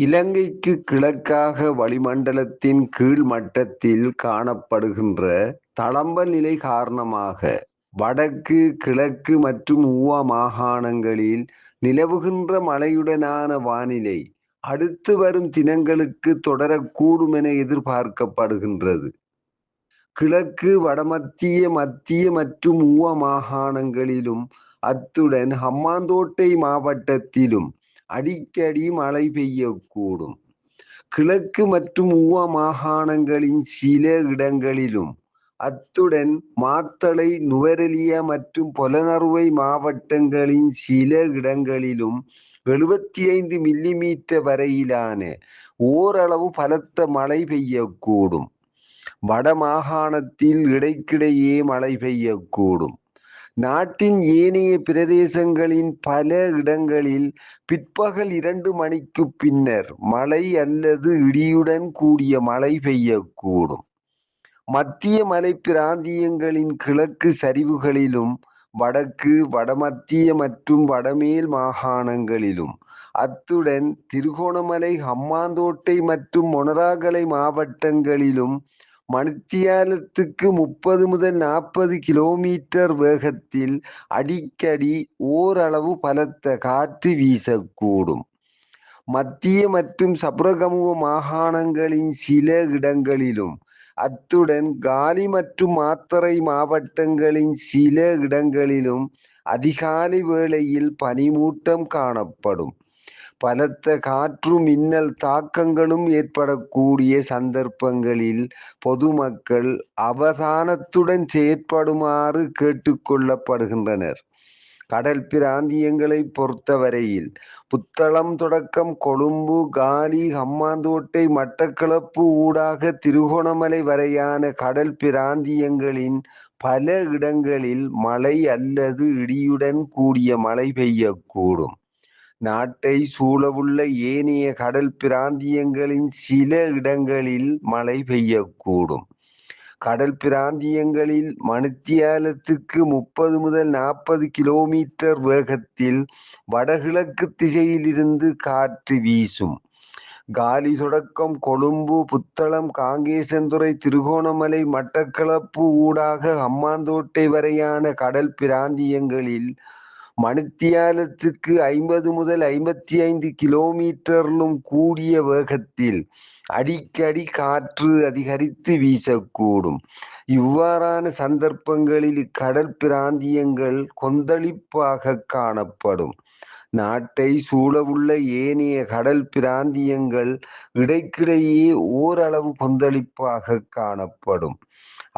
இலங்கைக்கு கிழக்காக வளிமண்டலத்தின் கீழ் மட்டத்தில் காணப்படுகின்ற தளம்பல் நிலை காரணமாக வடக்கு கிழக்கு மற்றும் ஊவா மாகாணங்களில் நிலவுகின்ற மழையுடனான வானிலை அடுத்து வரும் தினங்களுக்கு தொடரக்கூடும் என எதிர்பார்க்கப்படுகின்றது. கிழக்கு வடமத்திய மத்திய மற்றும் ஊவ மாகாணங்களிலும் அத்துடன் ஹம்மாந்தோட்டை மாவட்டத்திலும் அடிக்கடி மழை பெய்யக்கூடும். கிழக்கு மற்றும் ஊவ மாகாணங்களின் சில இடங்களிலும் அத்துடன் மாத்தளை நுவரெலியா மற்றும் பொலனறுவை மாவட்டங்களின் சில இடங்களிலும் எழுபத்தி ஐந்து மில்லிமீட்டர் வரையிலான ஓரளவு பலத்த மழை பெய்யக்கூடும். வட மாகாணத்தில் இடைக்கிடையே மழை பெய்யக்கூடும். நாட்டின் ஏனைய பிரதேசங்களின் பல இடங்களில் பிற்பகல் இரண்டு மணிக்கு பின்னர் மழை அல்லது இடியுடன் கூடிய மழை பெய்யக்கூடும். மத்திய மலை பிராந்தியங்களின் கிழக்கு சரிவுகளிலும் வடக்கு வடமத்திய மற்றும் வடமேல் மாகாணங்களிலும் அத்துடன் திருகோணமலை ஹம்மாந்தோட்டை மற்றும் மொனராகலை மாவட்டங்களிலும் மணித்தியாலத்துக்கு முப்பது முதல் நாற்பது கிலோமீட்டர் வேகத்தில் அடிக்கடி ஓரளவு பலத்த காற்று வீசக்கூடும். மத்திய மற்றும் சபுரகமுவ மாகாணங்களின் சில இடங்களிலும் அத்துடன் காலி மற்றும் மாத்தறை மாவட்டங்களின் சில இடங்களிலும் அதிகாலை வேளையில் பனிமூட்டம் காணப்படும். பலத்த காற்று மின்னல் தாக்கங்களும் ஏற்படக்கூடிய சந்தர்ப்பங்களில் பொதுமக்கள் அவதானத்துடன் செயற்படுமாறு கேட்டுக்கொள்ளப்படுகின்றனர் கடல் பிராந்தியங்களை பொறுத்தவரையில் புத்தளம் தொடக்கம் கொழும்பு காலி ஹம்மாந்தோட்டை மட்டக்களப்பு ஊடாக திருகோணமலை வரையான கடல் பிராந்தியங்களின் பல இடங்களில் மழை அல்லது இடியுடன் கூடிய மழை பெய்யக்கூடும். நாட்டை சூழவுள்ள ஏனைய கடல் பிராந்தியங்களின் சில இடங்களில் மழை பெய்யக்கூடும். கடல் பிராந்தியங்களில் மணித்தியாலத்துக்கு முப்பது முதல் நாற்பது கிலோமீட்டர் வேகத்தில் வடகிழக்கு திசையிலிருந்து காற்று வீசும். காலி தொடக்கம் கொழும்பு புத்தளம் காங்கேசந்துறை திருகோணமலை மட்டக்களப்பு ஊடாக அம்மாந்தோட்டை வரையான கடல் பிராந்தியங்களில் மணித்தியாலத்துக்கு ஐம்பது முதல் ஐம்பத்தி ஐந்து கிலோமீட்டரிலும் கூடிய வேகத்தில் அடிக்கடி காற்று அதிகரித்து வீசக்கூடும். இவ்வாறான சந்தர்ப்பங்களில் கடல் பிராந்தியங்கள் கொந்தளிப்பாக காணப்படும். நாட்டை சூழவுள்ள ஏனைய கடல் பிராந்தியங்கள் இடைக்கிடையே ஓரளவு கொந்தளிப்பாக காணப்படும்.